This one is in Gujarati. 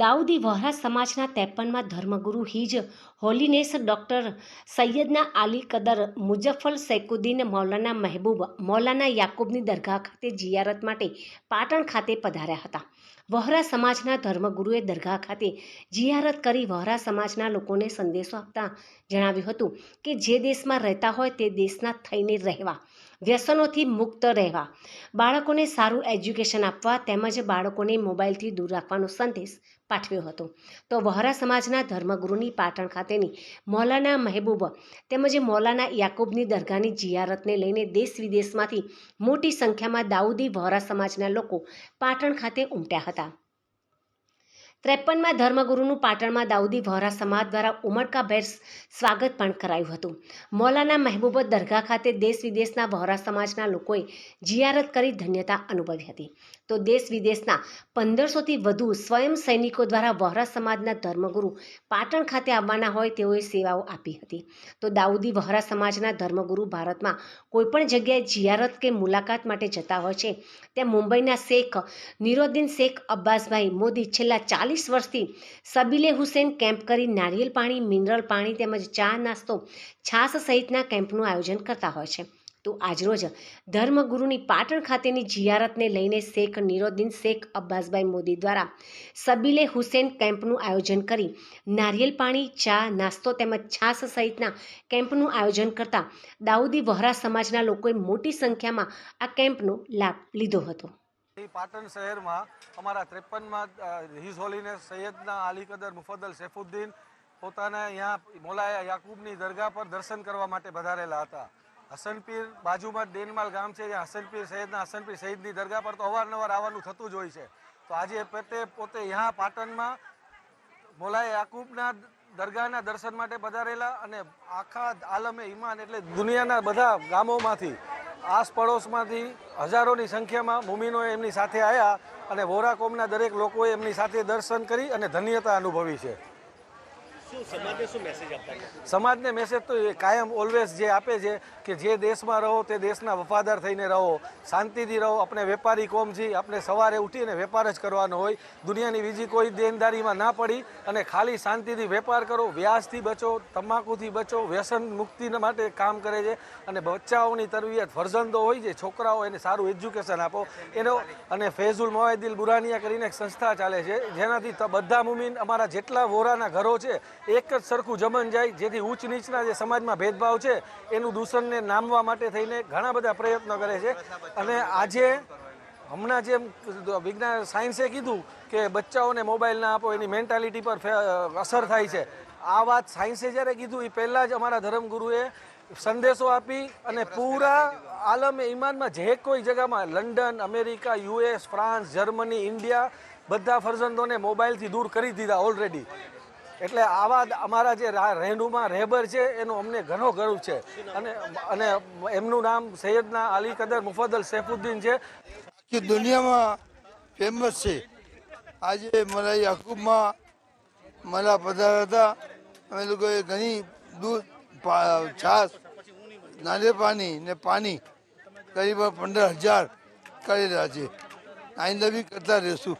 દાઉદી વહરા સમાજના ત્રેપનમાં ધર્મગુરુ his holiness doctor Syedna Aali Qadr Muzaffar સૈકુદ્દીન Maulana Mehboob, Maulana યાકૂબની દરગાહ ખાતે જિયારત માટે પાટણ ખાતે પધાર્યા હતા. વહરા સમાજના ધર્મગુરુએ દરગાહ ખાતે જિયારત કરી વહોરા સમાજના લોકોને સંદેશો આપતા જણાવ્યું હતું કે જે દેશમાં રહેતા હોય તે દેશના થઈને રહેવા, વ્યસનોથી મુક્ત રહેવા, બાળકોને સારું એજ્યુકેશન આપવા તેમજ બાળકોને મોબાઈલથી દૂર રાખવાનો સંદેશ પાઠવ્યો હતો. તો વહરા સમાજના ધર્મગુરુની પાટણ ખાતેની મૌલાના મહેબૂબ તેમજ મૌલાના યાકૂબની દરગાહની જિયારતને લઈને દેશ વિદેશમાંથી મોટી સંખ્યામાં દાઉદી વહરા સમાજના લોકો પાટણ ખાતે ઉમટ્યા હતા. 하다. ત્રેપનમાં ધર્મગુરુનું પાટણમાં દાઉદી વહરા સમાજ દ્વારા ઉમળકાભેર સ્વાગત પણ કરાયું હતું. મૌલાના મહેબૂબત દરગાહ ખાતે દેશ વિદેશના વહોરા સમાજના લોકોએ જિયારત કરી ધન્યતા અનુભવી હતી. તો દેશ વિદેશના પંદરસોથી વધુ સ્વયં સૈનિકો દ્વારા વહોરા સમાજના ધર્મગુરુ પાટણ ખાતે આવવાના હોય તેઓએ સેવાઓ આપી હતી. તો દાઉદી વહોરા સમાજના ધર્મગુરુ ભારતમાં કોઈપણ જગ્યાએ જિયારત કે મુલાકાત માટે જતા હોય છે, ત્યાં મુંબઈના શેખ નિરોદ્દીન શેખ અબ્બાસભાઈ મોદી છેલ્લા ચાલીસ વર્ષથી સબીલે હુસેન કેમ્પ કરી નારિયેલ પાણી, મિનરલ પાણી તેમજ ચા નાસ્તો છાસ સહિતના કેમ્પનું આયોજન કરતા હોય છે. તો આજરોજ ધર્મગુરુની પાટણ ખાતેની જિયારતને લઈને શેખ નિરોદ્દીન, શેખ અબ્બાસભાઈ મોદી દ્વારા સબીલે હુસેન કેમ્પનું આયોજન કરી નારિયેલ પાણી, ચા, નાસ્તો તેમજ છાસ સહિતના કેમ્પનું આયોજન કરતા દાઉદી વહરા સમાજના લોકોએ મોટી સંખ્યામાં આ કેમ્પનો લાભ લીધો હતો. પાટણ શહેરમાં અમારા ત્રેપનમાં હિઝ હોલીને સૈયદના અલી કદર મુફદ્દલ સૈફુદ્દીન પોતાના અહીંયા મોલાયા યાકુબની દરગાહ પર દર્શન કરવા માટે વધારેલા હતા. હસનપીર બાજુમાં ડેનમાલ ગામ છે, જ્યાં હસનપીર સૈયદના, હસનપીર સૈયદની દરગાહ પર તો અવારનવાર આવવાનું થતું જ હોય છે. તો આજે પોતે પોતે અહીંયા પાટણમાં મોલાયા યાકુબના દરગાહના દર્શન માટે પધારેલા અને આખા આલમે ઈમાન એટલે દુનિયાના બધા ગામોમાંથી આસ પડોશમાંથી હજારોની સંખ્યામાં મુમીનોએ એમની સાથે આવ્યા અને વોરા કોમના દરેક લોકોએ એમની સાથે દર્શન કરી અને ધન્યતા અનુભવી છે. સમાજને મેસેજ તો કાયમ ઓલવેઝ જે આપે છે કે જે દેશમાં રહો તે દેશના વફાદાર થઈને રહો, શાંતિથી રહો, આપણે વેપારી કોમ છીએ આપણે સવારે ઉઠીને વેપાર જ કરવાનો હોય, દુનિયાની બીજી કોઈ દેનદારીમાં ના પડી અને ખાલી શાંતિથી વેપાર કરો, વ્યાજથી બચો, તમાકુથી બચો, વ્યસન મુક્તિ માટે કામ કરે છે અને બચ્ચાઓની તરબિયત ફરજંદો હોય છે, છોકરાઓ એને સારું એજ્યુકેશન આપો. એનો અને ફૈઝુલ મોવાદિલ બુરાનિયા કરીને એક સંસ્થા ચાલે છે, જેનાથી બધા મુમીન અમારા જેટલા વોરાના ઘરો છે એક જ સરખું જમન જાય, જેથી ઉચ્ચ નીચના જે સમાજમાં ભેદભાવ છે, એનું દૂષણને નામવા માટે થઈને ઘણા બધા પ્રયત્નો કરે છે. અને આજે હમણાં જેમ વિજ્ઞાન સાયન્સે કીધું કે બચ્ચાઓને મોબાઈલ ના આપો, એની મેન્ટાલિટી પર અસર થાય છે. આ વાત સાયન્સે જ્યારે કીધું એ પહેલાં જ અમારા ધર્મગુરુએ સંદેશો આપી અને પૂરા આલમે ઈમાનમાં જે કોઈ જગ્યામાં London, America US France, Germany, India બધા ફરજંદોને મોબાઈલથી દૂર કરી દીધા ઓલરેડી એટલે આવા અમારા જે રહેનુમા રહેબર છે, એનું અમને ઘણો ગર્વ છે. અને અને એમનું નામ સૈયદના અલી કદર મુફદ્દલ સૈફુદ્દીન છે. આખી દુનિયામાં ફેમસ છે. આજે મારા યાકુબમાં મારા પધાર્યા હતા. અમે લોકોએ ઘણી દૂધ છાશ નારિયેળ પાણી ને પાણી કરીબ પંદર હજાર કરેલા છે. આઈંદા બી કરતા રહેશું.